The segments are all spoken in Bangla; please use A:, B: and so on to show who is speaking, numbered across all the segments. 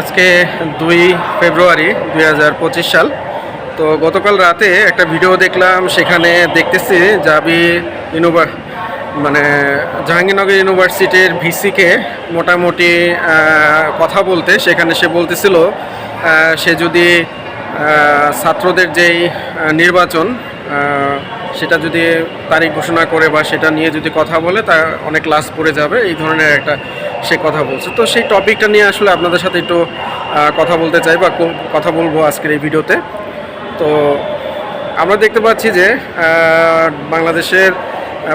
A: আজকে দুই ফেব্রুয়ারি দু হাজার পঁচিশ সাল। তো গতকাল রাতে একটা ভিডিও দেখলাম, সেখানে দেখতেছি জাবি ইউনিভার মানে জাহাঙ্গীরনগর ইউনিভার্সিটির ভিসিকে মোটামুটি কথা বলতে, সেখানে সে বলতেছিল সে যদি ছাত্রদের যেই নির্বাচন সেটা যদি তারিখ ঘোষণা করে বা সেটা নিয়ে যদি কথা বলে, তা অনেক লাশ পড়ে যাবে। এই ধরনের একটা সে কথা বলছে। তো সেই টপিকটা নিয়ে আসলে আপনাদের সাথে একটু কথা বলতে চাই বা কথা বলব আজকের এই ভিডিওতে। তো আমরা দেখতে পাচ্ছি যে বাংলাদেশের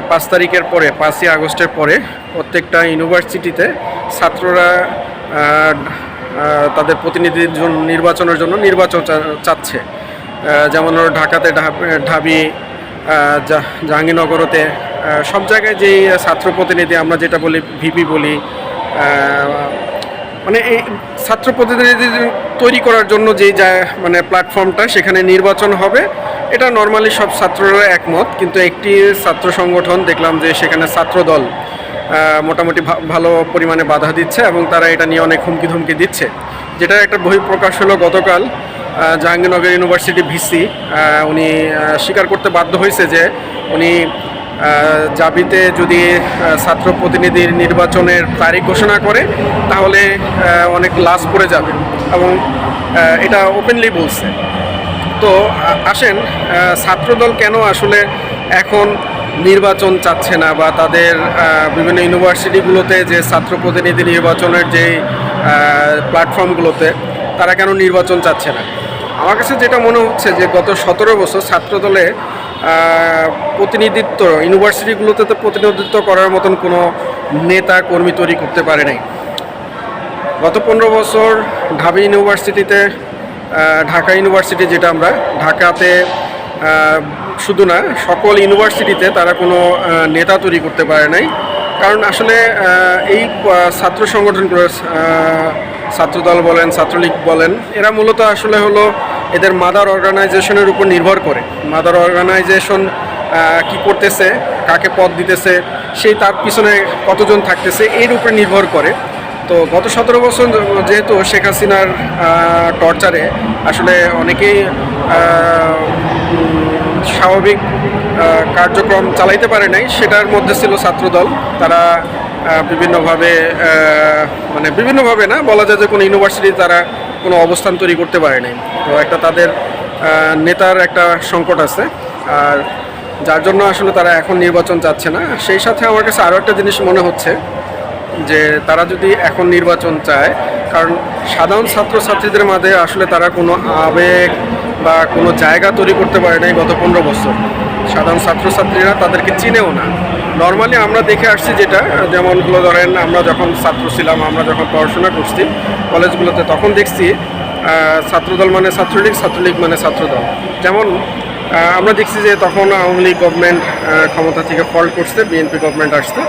A: পাঁচ তারিখের পরে, পাঁচই আগস্টের পরে প্রত্যেকটা ইউনিভার্সিটিতে ছাত্ররা তাদের প্রতিনিধির জন্য নির্বাচনের জন্য নির্বাচন চাচ্ছে। যেমন হলো ঢাকাতে ঢাব- জাহাঙ্গীরনগরতে সব জায়গায় যেই ছাত্র প্রতিনিধি আমরা যেটা বলি, ভিপি বলি মানে এই ছাত্র প্রতিনিধি তৈরি করার জন্য যা মানে প্ল্যাটফর্মটা সেখানে নির্বাচন হবে, এটা নর্মালি সব ছাত্ররা একমত। কিন্তু একটি ছাত্র সংগঠন দেখলাম যে সেখানে ছাত্র দল মোটামুটি ভালো পরিমাণে বাধা দিচ্ছে এবং তারা এটা নিয়ে অনেক হুমকি ধমকি দিচ্ছে। যেটা একটা বই প্রকাশ হলো গতকাল জাহাঙ্গীরনগর ইউনিভার্সিটি ভিসি উনি স্বীকার করতে বাধ্য হয়েছে যে উনি জাবিতে যদি ছাত্র প্রতিনিধির নির্বাচনের তারিখ ঘোষণা করে, তাহলে অনেক লাশ পড়ে যাবে এবং এটা ওপেনলি বলছে। তো আসেন ছাত্রদল কেন আসলে এখন নির্বাচন চাচ্ছে না বা তাদের বিভিন্ন ইউনিভার্সিটিগুলোতে যে ছাত্র প্রতিনিধি নির্বাচনের যে প্ল্যাটফর্মগুলোতে তারা কেন নির্বাচন চাচ্ছে না? আমার কাছে যেটা মনে হচ্ছে যে গত সতেরো বছর ছাত্রদলে প্রতিনিধিত্ব, ইউনিভার্সিটিগুলোতে তো প্রতিনিধিত্ব করার মতন কোনো নেতা, কর্মী তৈরি করতে পারে নাই। গত পনেরো বছর ঢাবি ইউনিভার্সিটিতে ঢাকা ইউনিভার্সিটি যেটা আমরা, ঢাকাতে শুধু না, সকল ইউনিভার্সিটিতে তারা কোনো নেতা তৈরি করতে পারে নাই। কারণ আসলে এই ছাত্র সংগঠনগুলো ছাত্রদল বলেন, ছাত্রলীগ বলেন, এরা মূলত আসলে হলো এদের মাদার অর্গানাইজেশনের উপর নির্ভর করে। মাদার অর্গানাইজেশন কি করতেছে, কাকে পদ দিতেছে, সেই তার পিছনে কতজন থাকতেছে, এর উপরে নির্ভর করে। তো গত সতেরো বছর যেহেতু শেখ হাসিনার টর্চারে আসলে অনেকেই স্বাভাবিক কার্যক্রম চালাইতে পারে নাই, সেটার মধ্যে ছিল ছাত্রদল। তারা বিভিন্নভাবে মানে বিভিন্নভাবে না, বলা যায় যে কোনো ইউনিভার্সিটি তারা কোনো অবস্থান তৈরি করতে পারে নাই। তো একটা তাদের নেতার একটা সংকট আছে। আর যার জন্য আসলে তারা এখন নির্বাচন চাচ্ছে না। সেই সাথে আমার কাছে আরও একটা জিনিস মনে হচ্ছে যে তারা যদি এখন নির্বাচন চায়, কারণ সাধারণ ছাত্রছাত্রীদের মাঝে আসলে তারা কোনো আবেগ বা কোনো জায়গা তৈরি করতে পারে নাই গত পনেরো বছর। সাধারণ ছাত্রছাত্রীরা তাদেরকে চিনেও না। নর্মালি আমরা দেখে আসছি যেটা যেমন হলো ধরেন আমরা যখন ছাত্র ছিলাম, আমরা যখন পড়াশোনা করছি কলেজগুলোতে, তখন দেখছি ছাত্রদল মানে ছাত্রলীগ ছাত্রলীগ মানে ছাত্রদল। যেমন আমরা দেখছি যে তখন আওয়ামী লীগ গভর্নমেন্ট ক্ষমতা থেকে ফল্ট করছে বিএনপি গভর্নমেন্ট আসছে।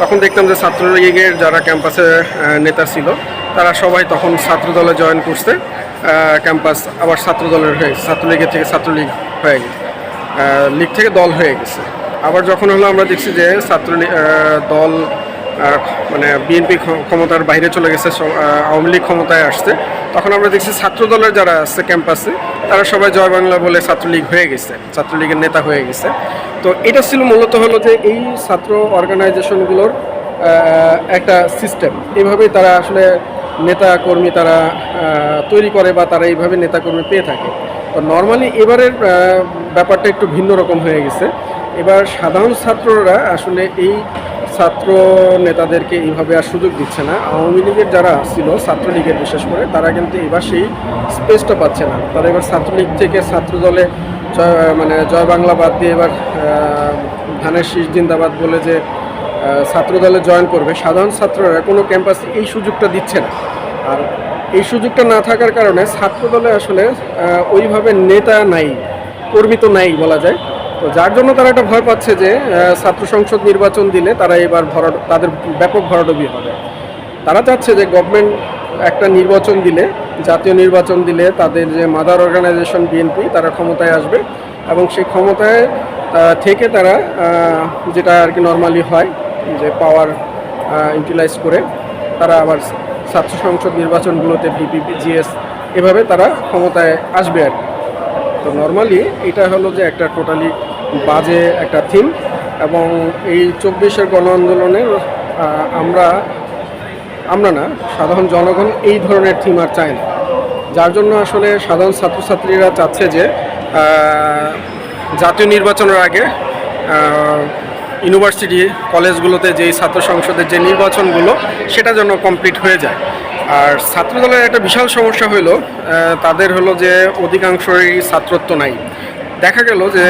A: তখন দেখতাম যে ছাত্রলীগের যারা ক্যাম্পাসে নেতা ছিল, তারা সবাই তখন ছাত্রদলে জয়েন করছে ক্যাম্পাস আবার ছাত্রদলের হয়ে, ছাত্রলীগের থেকে ছাত্রলীগ হয়ে গেছে লীগ থেকে দল হয়ে গেছে। আবার যখন হলো আমরা দেখছি যে ছাত্র দল মানে বিএনপি ক্ষমতার বাইরে চলে গেছে আওয়ামী লীগ ক্ষমতায় আসছে, তখন আমরা দেখছি ছাত্র দলের যারা আছে ক্যাম্পাসে, তারা সবাই জয় বাংলা বলে ছাত্রলীগ হয়ে গেছে, ছাত্রলীগের নেতা হয়ে গেছে। তো এটা ছিল মূলত হলো যে এই ছাত্র অর্গানাইজেশনগুলোর একটা সিস্টেম। এইভাবেই তারা আসলে নেতা কর্মী তারা তৈরি করে বা তারা এইভাবে নেতা কর্মী পেয়ে থাকে। তো নর্মালি এবারের ব্যাপারটা একটু ভিন্ন রকম হয়ে গেছে। এবার সাধারণ ছাত্ররা আসলে এই ছাত্র নেতাদেরকে এইভাবে আর সুযোগ দিচ্ছে না। আওয়ামী লীগের যারা ছিল ছাত্রলীগের বিশেষ করে তারা কিন্তু এবার সেই স্পেসটা পাচ্ছে না। তারা এবার ছাত্রলীগ থেকে ছাত্রদলে জয়- মানে জয় বাংলা বাদ দিয়ে এবার ধানের শীষ জিন্দাবাদ বলে যে আহ, ছাত্রদলে জয়েন করবে। সাধারণ ছাত্ররা কোনো ক্যাম্পাসে এই সুযোগটা দিচ্ছে না। আর এই সুযোগটা না থাকার কারণে ছাত্রদলে আসলে ওইভাবে নেতা নাই কর্মী তো নাই বলা যায়। তো যার জন্য তারা একটা ভয় পাচ্ছে যে ছাত্র সংসদ নির্বাচন দিলে তারা এবার ভরা তাদের ব্যাপক ভরাডুবি হবে তারা চাচ্ছে যে গভর্নমেন্ট একটা নির্বাচন দিলে, জাতীয় নির্বাচন দিলে তাদের যে মাদার অর্গানাইজেশন বিএনপি তারা ক্ষমতায় আসবে এবং সেই ক্ষমতায় থেকে তারা যেটা আর কি নর্মালি হয়, যে পাওয়ার ইউটিলাইজ করে তারা আবার ছাত্র সংসদ নির্বাচনগুলোতে ভিপি জিএস এভাবে তারা ক্ষমতায় আসবে আর কি। তো নর্মালি এটা হলো যে একটা টোটালি বাজে একটা থিম এবং এই চব্বিশের গণ আন্দোলনের আমরা আমরা না, সাধারণ জনগণ এই ধরনের থিম আর চায় না। যার জন্য আসলে সাধারণ ছাত্রছাত্রীরা চাচ্ছে যে জাতীয় নির্বাচনের আগে ইউনিভার্সিটি, কলেজগুলোতে যেই ছাত্র সংসদের যে নির্বাচনগুলো, সেটা যেন কমপ্লিট হয়ে যায়। আর ছাত্রদলের একটা বিশাল সমস্যা হলো তাদের হলো যে অধিকাংশই ছাত্রত্ব নাই। দেখা গেল যে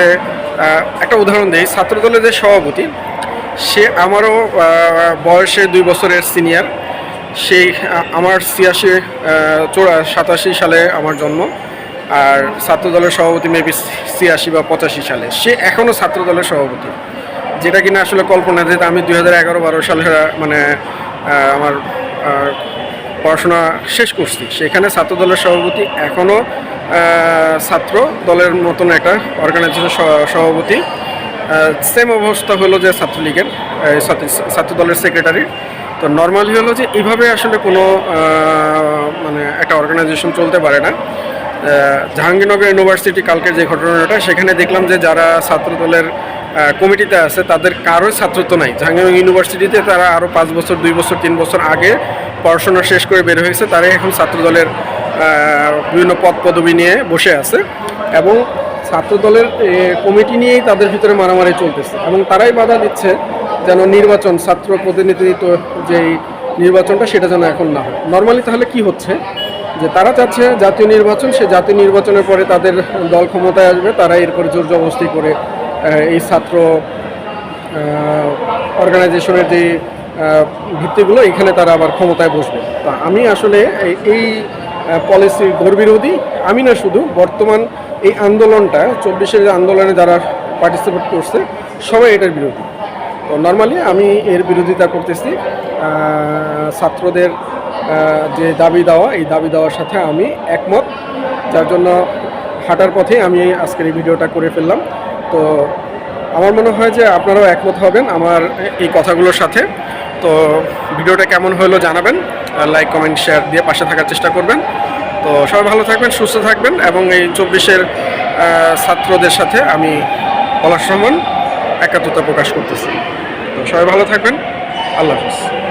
A: একটা উদাহরণ দিই। ছাত্রদলের যে সভাপতি, সে আমারও বয়সে দুই বছরের সিনিয়র সেই আমার ছিয়াশি চোরা, সাতাশি সালে আমার জন্ম। আর ছাত্রদলের সভাপতি মেবি ছিয়াশি বা পঁচাশি সালে। সে এখনও ছাত্রদলের সভাপতি। যেটা কিনা আসলে কল্পনা যেতে আমি দুই হাজার এগারো, বারো সালে মানে আমার পড়াশোনা শেষ করছি। সেখানে ছাত্রদলের সভাপতি এখনও ছাত্র দলের মতন একটা অর্গানাইজেশন সভাপতি। সেম অবস্থা হলো যে ছাত্রলীগের ছাত্র- ছাত্রদলের সেক্রেটারি তো নর্মালি হলো যে এইভাবে আসলে কোনো মানে একটা অর্গানাইজেশন চলতে পারে না। জাহাঙ্গীরনগর ইউনিভার্সিটি কালকের যে ঘটনাটা সেখানে দেখলাম যে যারা ছাত্রদলের আহ, কমিটিতে আছে তাদের কারোই ছাত্রত্ব নাই। জাহাঙ্গীরনগর ইউনিভার্সিটিতে তারা আরও পাঁচ বছর দুই বছর তিন বছর আগে পড়াশোনা শেষ করে বের হয়েছে তারাই এখন ছাত্রদলের আহ, বিভিন্ন পদ পদবি নিয়ে বসে আছে এবং ছাত্রদলের এ, কমিটি নিয়েই তাদের ভিতরে মারামারি চলতেছে এবং তারাই বাধা দিচ্ছে যেন নির্বাচন ছাত্র প্রতিনিধিত্ব যেই নির্বাচনটা সেটা যেন এখন না হয়। নর্মালি তাহলে কি হচ্ছে? যে তারা চাচ্ছে জাতীয় নির্বাচন সে জাতীয় নির্বাচনের পরে তাদের দল ক্ষমতায় আসবে তারা এরপরে জোর জবস্তি করে এই ছাত্র অর্গানাইজেশনের যে ভিত্তিগুলো এখানে তারা আবার ক্ষমতায় বসবে। তা আমি আসলে এই- পলিসির গর্বিরোধী। আমি না শুধু, বর্তমান এই আন্দোলনটা, চব্বিশের আন্দোলনে যারা পার্টিসিপেট করছে, সবাই এটার বিরোধী। তো নর্মালি আমি এর বিরোধিতা করতেছি। ছাত্রদের যে দাবি দেওয়া, এই দাবি দেওয়ার সাথে আমি একমত। যার জন্য হাঁটার পথে আমি আজকের এই ভিডিওটা করে ফেললাম। তো আমার মনে হয় যে আপনারাও একমত হবেন আমার এই কথাগুলোর সাথে। তো ভিডিওটা কেমন হলো জানাবেন। লাইক কমেন্ট শেয়ার দিয়ে পাশে থাকার চেষ্টা করবেন। তো সবাই ভালো থাকবেন, সুস্থ থাকবেন এবং এই চব্বিশের ছাত্রদের সাথে আমি পলাশ রহমান একাত্মতা প্রকাশ করতেছি। তো সবাই ভালো থাকবেন। আল্লাহ হাফিজ।